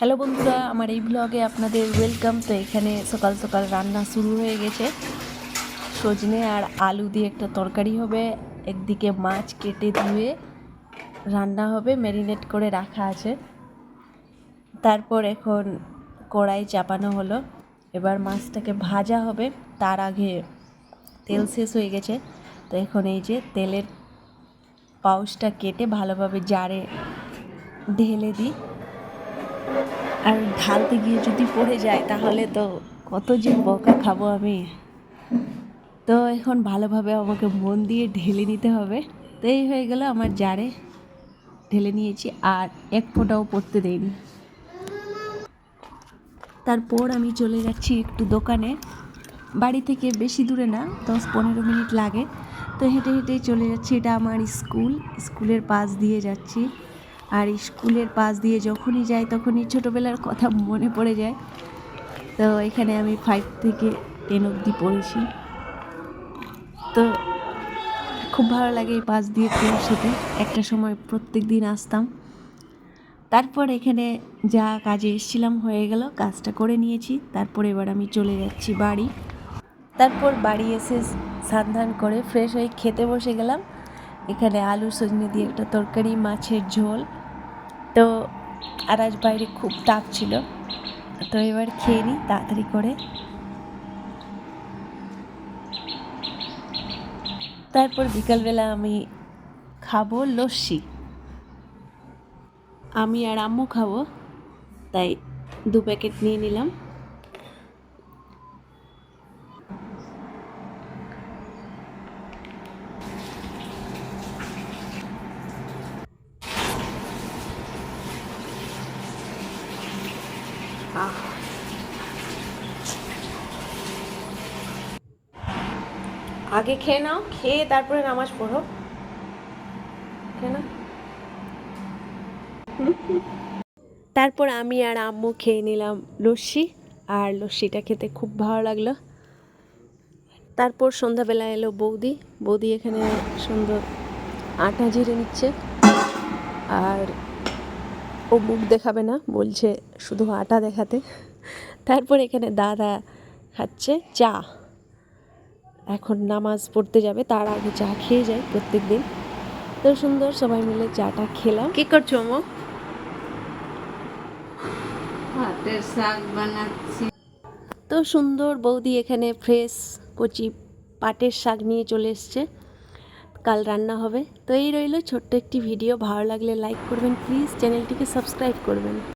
Hello বন্ধুরা, আমার এই ব্লগে আপনাদের ওয়েলকাম তো এখানে সকাল সকাল রান্না শুরু হয়ে গেছে। সজনে আর আলু দিয়ে একটা তরকারি হবে। একদিকে মাছ কেটে ধুয়ে রান্না হবে ম্যারিনেট করে রাখা আছে। তারপর এখন কড়াই চাপানো হলো। এবার মাছটাকে ভাজা হবে। তার আগে তেল শেষ হয়ে গেছে। তো এখন এই যে তেলের পাউচটা কেটে ভালোভাবে জারে ঢেলে দিই। আর ঢালতে গিয়ে যদি পড়ে যায়, তাহলে তো কত যে বকা খাব আমি। তো এখন ভালোভাবে আমাকে মন দিয়ে ঢেলে নিতে হবে। তো এই হয়ে গেল আমার জারে। ঢেলে নিয়েছি আর এক ফোঁটাও পড়তে দেয়নি তারপর আমি চলে যাচ্ছি একটু দোকানে। বাড়ি থেকে বেশি দূরে না, দশ পনেরো মিনিট লাগে। তো হেঁটে হেঁটেই চলে যাচ্ছি, এটা আমার স্কুল। স্কুলের পাশ দিয়ে যাচ্ছি। আর স্কুলের পাশ দিয়ে যখনই যাই তখনই ছোটোবেলার কথা মনে পড়ে যায়। তো এখানে আমি ফাইভ থেকে টেন অবধি পড়েছি। তো খুব ভালো লাগে এই পাশ দিয়ে পৌঁছতে একটা সময় প্রত্যেক দিন আসতাম। তারপর এখানে যা কাজে এসেছিলাম হয়ে গেল, কাজটা করে নিয়েছি। তারপর এবার আমি চলে যাচ্ছি বাড়ি। তারপর বাড়ি এসে সান্ধান করে ফ্রেশ হয়ে খেতে বসে গেলাম। এখানে আলু সজনে দিয়ে একটা তরকারি, মাছের ঝোল। তো আর আজ বাইরে খুব তাপ ছিল। তো এবার খেয়ে নিই তাড়াতাড়ি করে। তারপর বিকালবেলা আমি খাব লস্যি। আমি আর আম্মু খাব, তাই দু প্যাকেট নিয়ে নিলাম। আগে খেয়ে নাও, খেয়ে তারপরে নামাজ পড়ো। তারপর আমি আর আম্মু খেয়ে নিলাম লস্যি, আর লস্যিটা খেতে খুব ভালো লাগল। তারপর সন্ধ্যাবেলা এলো বৌদি। বৌদি এখানে সুন্দর আটা জিরে নিচ্ছে, আর ও মুখ দেখাবে না বলছে শুধু আটা দেখাতে। তারপর এখানে দাদা খাচ্ছে চা। এখন নামাজ পড়তে যাবে তার আগে চা খেয়ে যায় প্রত্যেক দিন তো সুন্দর সবাই মিলে চাটা খেলাম। কি করছ মো? ভাতের শাক বানাচ্ছি। তো সুন্দর বৌদি এখানে ফ্রেশ কচি পাটের শাক নিয়ে চলে এসছে। কাল রান্না হবে। তো এই রইল ছোট্ট একটি ভিডিও। ভালো লাগলে লাইক করবেন। প্লিজ চ্যানেলটিকে সাবস্ক্রাইব করবেন।